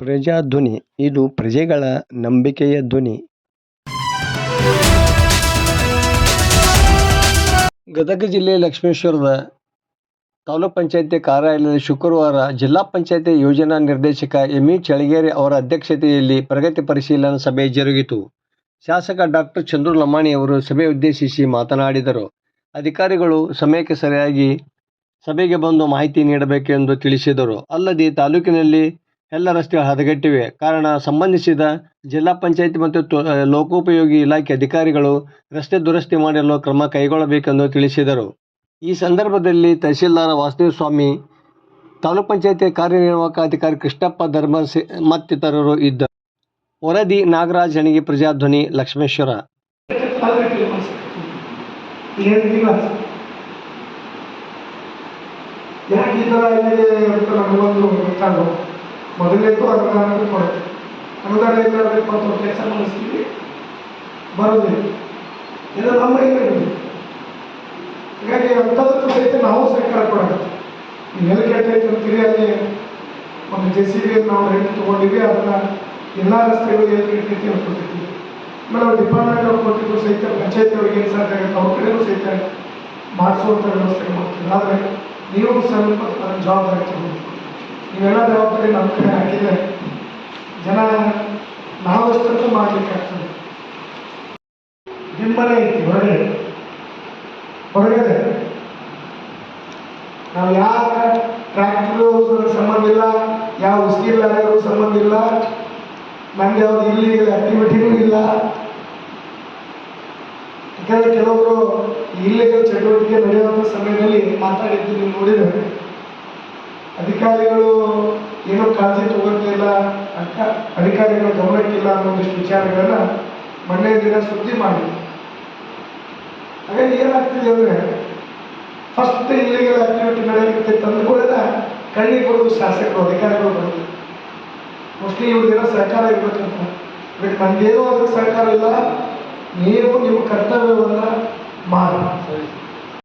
ಪ್ರಜಾಧ್ವನಿ, ಇದು ಪ್ರಜೆಗಳ ನಂಬಿಕೆಯ ಧ್ವನಿ. ಗದಗ ಜಿಲ್ಲೆ ಲಕ್ಷ್ಮೇಶ್ವರದ ತಾಲೂಕ್ ಪಂಚಾಯತಿ ಕಾರ್ಯಾಲಯದಲ್ಲಿ ಶುಕ್ರವಾರ ಜಿಲ್ಲಾ ಪಂಚಾಯತಿ ಯೋಜನಾ ನಿರ್ದೇಶಕ ಎಂ ಇ ಚಳಗೇರಿ ಅವರ ಅಧ್ಯಕ್ಷತೆಯಲ್ಲಿ ಪ್ರಗತಿ ಪರಿಶೀಲನಾ ಸಭೆ ಜರುಗಿತು. ಶಾಸಕ ಡಾಕ್ಟರ್ ಚಂದ್ರು ಲಮಾಣಿ ಅವರು ಸಭೆ ಉದ್ದೇಶಿಸಿ ಮಾತನಾಡಿದರು. ಅಧಿಕಾರಿಗಳು ಸಮಯಕ್ಕೆ ಸರಿಯಾಗಿ ಸಭೆಗೆ ಬಂದು ಮಾಹಿತಿ ನೀಡಬೇಕೆಂದು ತಿಳಿಸಿದರು. ಅಲ್ಲದೆ ತಾಲೂಕಿನಲ್ಲಿ ಎಲ್ಲ ರಸ್ತೆಗಳು ಹದಗೆಟ್ಟಿವೆ. ಕಾರಣ ಸಂಬಂಧಿಸಿದ ಜಿಲ್ಲಾ ಪಂಚಾಯತಿ ಮತ್ತು ತು ಲೋಕೋಪಯೋಗಿ ಇಲಾಖೆ ಅಧಿಕಾರಿಗಳು ರಸ್ತೆ ದುರಸ್ತಿ ಮಾಡಲು ಕ್ರಮ ಕೈಗೊಳ್ಳಬೇಕೆಂದು ತಿಳಿಸಿದರು. ಈ ಸಂದರ್ಭದಲ್ಲಿ ತಹಶೀಲ್ದಾರ್ ವಾಸುದೇವ ಸ್ವಾಮಿ ತಾಲೂಕ್ ಪಂಚಾಯತಿ ಕಾರ್ಯನಿರ್ವಾಹಕ ಅಧಿಕಾರಿ ಕೃಷ್ಣಪ್ಪ ಧರ್ಮ ಮತ್ತಿತರರು ಇದ್ದರು. ವರದಿ ನಾಗರಾಜ್ ಹಣಿಗೆ ಪ್ರಜಾಧ್ವನಿ ಲಕ್ಷ್ಮೇಶ್ವರ. ಯಾಕೆ ಈ ಥರ ಮೊದಲೇದು ಅನುದಾನ ಕೊಡುತ್ತೆ ಅನುದಾನ ಇಲ್ಲಬೇಕು ಅಂತ ಕೆಲಸ ಮಾಡಿಸ್ತೀವಿ ಬರೋದಿಲ್ಲ ಇದು ನಮ್ಮ ಕೈಯಲ್ಲಿ ಹೀಗಾಗಿ ಅಂಥದಕ್ಕೂ ಸಹಿತ ನಾವು ಸರ್ಕಾರ ಕೊಡಬೇಕು ನೀವೆಲ್ಲ ಕೇಳ್ತೈತೆ ಅಂತೀರಿ ಅಲ್ಲಿ ಒಂದು ಜೆ ಸಿ ಬಿ ನಾವು ರೇಟ್ ತೊಗೊಂಡಿವಿ, ಅದನ್ನ ಎಲ್ಲ ರಸ್ತೆಗಳಿಗೆ ಎಲ್ಲಿ ಕೆಟ್ಟೈತಿ ಅಂತ ಕೊಟ್ಟಿದ್ವಿ ಆಮೇಲೆ ಅವ್ರು ಡಿಪಾರ್ಟ್ಮೆಂಟ್ ಅವ್ರು ಕೊಟ್ಟಿದ್ರು ಸಹಿತ, ಪಂಚಾಯತ್ ಅವ್ರಿಗೆ ಏನು ಸಾಧ್ಯ ಆಗುತ್ತೆ, ಅವ್ರ ಕಡೆಯೂ ಸಹಿತ ಮಾಡಿಸುವಂಥ ವ್ಯವಸ್ಥೆ ಮಾಡ್ತೀವಿ. ಆದರೆ ನೀವು ಸ್ವಲ್ಪ ಜವಾಬ್ದಾರಿ ತಗೊಂಡು ನೀವೆಲ್ಲ ಜವಾಬ್ದಾರಿ ನಮ್ಮ ಕಡೆ ಹಾಕಿದ್ರೆ ಜನ ನಾವಷ್ಟಂತೂ ಮಾಡ್ಲಿಕ್ಕಾಗ್ತದೆ ನಿಮ್ಮನೆ ಐತಿ ಹೊರಗಡೆ ಹೊರಗಡೆ. ನಾವು ಯಾವ ಟ್ರ್ಯಾಕ್ಟ್ರು ಸಂಬಂಧ ಇಲ್ಲ ಯಾವ ಲಾರಿಯವರು ಸಂಬಂಧ ಇಲ್ಲ ನಮ್ಗೆ ಯಾವ್ದು ಇಲ್ಲಿ ಆಕ್ಟಿವಿಟಿನೂ ಇಲ್ಲ. ಯಾಕಂದ್ರೆ ಕೆಲವರು ಇಲ್ಲಿಗೆ ಚಟುವಟಿಕೆ ನಡೆಯುವಂಥ ಸಮಯದಲ್ಲಿ ಮಾತಾಡಿದ್ದು ನೀವು ನೋಡಿದ್ರೆ ಅಧಿಕಾರಿಗಳು ಏನು ಕಾಳಜಿ ತಗೊಳ್ತಿಲ್ಲ ಅಂತ ಅಧಿಕಾರಿಗಳು ಗಮನಕ್ಕಿಲ್ಲ ಅನ್ನೋ ಒಂದಿಷ್ಟು ವಿಚಾರಗಳನ್ನ ಮೊನ್ನೆ ದಿನ ಸುದ್ದಿ ಮಾಡಿದ್ರು. ಹಾಗಾಗಿ ಏನಾಗ್ತಿದೆ ಅಂದ್ರೆ ಫಸ್ಟ್ ಇಲ್ಲಿಗಲ್ ಆಕ್ಟಿವಿಟಿ ನಡೆಯುತ್ತೆ ತಂದುಕೊಳ್ಳದ ಕಣ್ಣಿಗೆ ಬರೋದು ಶಾಸಕರು, ಅಧಿಕಾರಿಗಳು ಬರೋದು ಮೋಸ್ಟ್ಲಿ ಇವ್ರದ್ದೇನೋ ಸರ್ಕಾರ ಇರ್ಬೇಕಂತ ಬಟ್ ನಮ್ದೇನೋ ಅದಕ್ಕೆ ಸರ್ಕಾರ ಇಲ್ಲ. ನೀವು ನಿಮ್ಮ ಕರ್ತವ್ಯವನ್ನ ಮಾಡಿ.